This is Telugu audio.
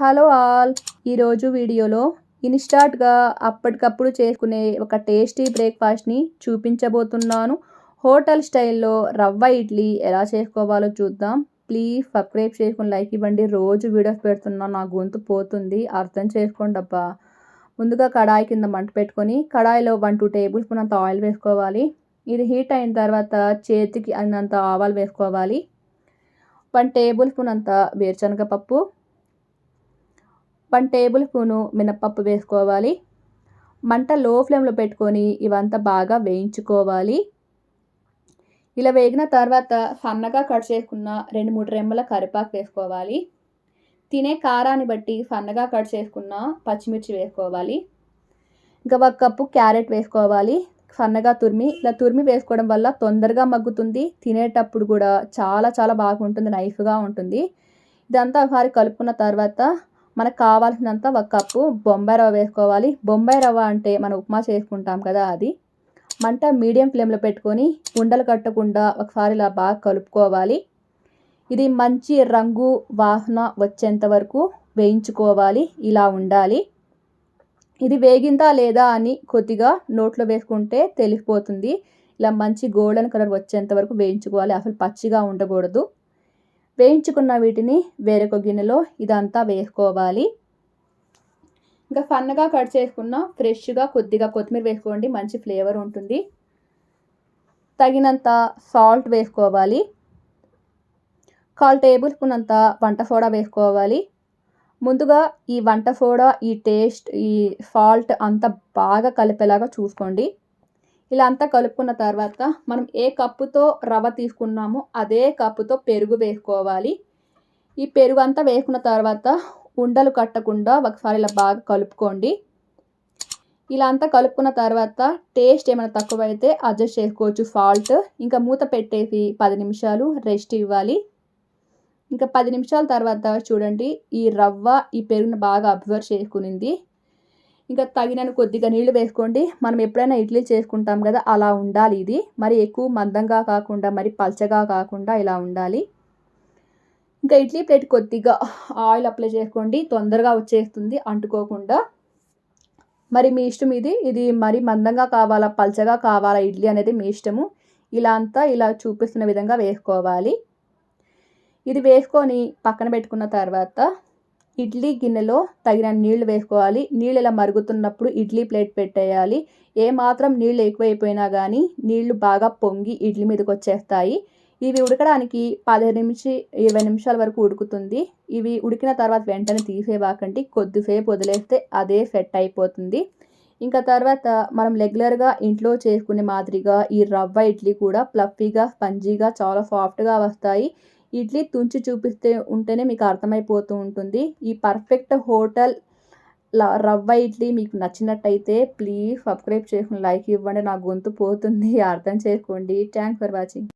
Hello all. ఈరోజు వీడియోలో ఇన్స్టాట్గా అప్పటికప్పుడు చేసుకునే ఒక టేస్టీ బ్రేక్ఫాస్ట్ని చూపించబోతున్నాను. హోటల్ స్టైల్లో రవ్వ ఇడ్లీ ఎలా చేసుకోవాలో చూద్దాం. ప్లీజ్ సబ్స్క్రైబ్ చేసుకుని లైక్ ఇవ్వండి. రోజు వీడియోస్ పెడుతున్నా నా గొంతు పోతుంది. అర్థం చేసుకోండి అబ్బా. ముందుగా కడాయి కింద మంట పెట్టుకొని కడాయిలో వన్ టూ టేబుల్ స్పూన్ అంత ఆయిల్ వేసుకోవాలి. ఇది హీట్ అయిన తర్వాత చేతికి అన్నంత ఆవాలు వేసుకోవాలి. వన్ టేబుల్ స్పూన్ అంత వేరుశనగ పప్పు వన్ టేబుల్ స్పూను మినప్పప్పు వేసుకోవాలి. మంట లో ఫ్లేమ్లో పెట్టుకొని ఇవంతా బాగా వేయించుకోవాలి. ఇలా వేగిన తర్వాత సన్నగా కట్ చేసుకున్న రెండు మూడు రెమ్మల కరివేపాకు వేసుకోవాలి. తినే కారాన్ని బట్టి సన్నగా కట్ చేసుకున్న పచ్చిమిర్చి వేసుకోవాలి. ఇంకా ఒక కప్పు క్యారెట్ వేసుకోవాలి. సన్నగా తురిమి ఇలా తురిమి వేసుకోవడం వల్ల తొందరగా మగ్గుతుంది. తినేటప్పుడు కూడా చాలా చాలా బాగుంటుంది నైఫ్గా ఉంటుంది. ఇదంతా ఒకసారి కలుపుకున్న తర్వాత మనకు కావాల్సినంత ఒక కప్పు బొంబాయి రవ్వ వేసుకోవాలి. బొంబాయి రవ్వ అంటే మనం ఉప్మా చేసుకుంటాం కదా అది. మంట మీడియం ఫ్లేమ్లో పెట్టుకొని ఉండలు కట్టకుండా ఒకసారి ఇలా బాగా కలుపుకోవాలి. ఇది మంచి రంగు వాసన వచ్చేంత వరకు వేయించుకోవాలి. ఇలా ఉండాలి. ఇది వేగిందా లేదా అని కొద్దిగా నోట్లో వేసుకుంటే తెలిసిపోతుంది. ఇలా మంచి గోల్డెన్ కలర్ వచ్చేంత వరకు వేయించుకోవాలి. అసలు పచ్చిగా ఉండకూడదు. వేయించుకున్న వీటిని వేరొక గిన్నెలో ఇదంతా వేసుకోవాలి. ఇంకా సన్నగా కట్ చేసుకున్న ఫ్రెష్గా కొద్దిగా కొత్తిమీర వేసుకోండి మంచి ఫ్లేవర్ ఉంటుంది. తగినంత సాల్ట్ వేసుకోవాలి. కాల్ టేబుల్ స్పూన్ అంత వంట సోడా వేసుకోవాలి. ముందుగా ఈ వంట సోడా ఈ టేస్ట్ ఈ సాల్ట్ అంత బాగా కలిపేలాగా చూసుకోండి. ఇలా అంతా కలుపుకున్న తర్వాత మనం ఏ కప్పుతో రవ్వ తీసుకున్నామో అదే కప్పుతో పెరుగు వేసుకోవాలి. ఈ పెరుగు అంతా వేసుకున్న తర్వాత ఉండలు కట్టకుండా ఒకసారి ఇలా బాగా కలుపుకోండి. ఇలా అంతా కలుపుకున్న తర్వాత టేస్ట్ ఏమైనా తక్కువైతే అడ్జస్ట్ చేసుకోవచ్చు. సాల్ట్ ఇంకా మూత పెట్టేసి పది నిమిషాలు రెస్ట్ ఇవ్వాలి. ఇంకా పది నిమిషాల తర్వాత చూడండి ఈ రవ్వ ఈ పెరుగును బాగా అబ్జర్వ్ చేసుకునింది. ఇంకా తగినని కొద్దిగా నీళ్ళు వేసుకోండి. మనం ఎప్పుడైనా ఇడ్లీ చేసుకుంటాం కదా అలా ఉండాలి ఇది. మరి ఎక్కువ మందంగా కాకుండా మరి పల్చగా కాకుండా ఇలా ఉండాలి. ఇంకా ఇడ్లీ ప్లేట్ కొద్దిగా ఆయిల్ అప్లై చేసుకోండి. తొందరగా వచ్చేస్తుంది అంటుకోకుండా. మరి మీ ఇష్టం ఇది. ఇది మరి మందంగా కావాలా పల్చగా కావాలా ఇడ్లీ అనేది మీ ఇష్టము. ఇలా అంతా ఇలా చూపిస్తున్న విధంగా వేసుకోవాలి. ఇది వేసుకొని పక్కన పెట్టుకున్న తర్వాత ఇడ్లీ గిన్నెలో తగిన నీళ్ళు వేసుకోవాలి. నీళ్ళు ఇలా మరుగుతున్నప్పుడు ఇడ్లీ ప్లేట్ పెట్టేయాలి. ఏ మాత్రం నీళ్ళు ఎక్కువైపోయినా కానీ నీళ్ళు బాగా పొంగి ఇడ్లీ మీదకి వచ్చేస్తాయి. ఇవి ఉడకడానికి పదిహేను నిమిషం ఇరవై నిమిషాల వరకు ఉడుకుతుంది. ఇవి ఉడికిన తర్వాత వెంటనే తీసేవాకండి. కొద్దిసేపు వదిలేస్తే అదే సెట్ అయిపోతుంది. ఇంకా తర్వాత మనం రెగ్యులర్గా ఇంట్లో చేసుకునే మాదిరిగా ఈ రవ్వ ఇడ్లీ కూడా ప్లఫీగా స్పంజీగా చాలా సాఫ్ట్గా వస్తాయి. ఇడ్లీ తుంచి చూపిస్తే ఉంటేనే మీకు అర్థమైపోతూ ఉంటుంది. ఈ పర్ఫెక్ట్ హోటల్ రవ్వ ఇడ్లీ మీకు నచ్చినట్టయితే ప్లీజ్ సబ్స్క్రైబ్ చేసుకుని లైక్ ఇవ్వండి. నా గొంతు పోతుంది. అర్థం చేసుకోండి. Thanks for watching.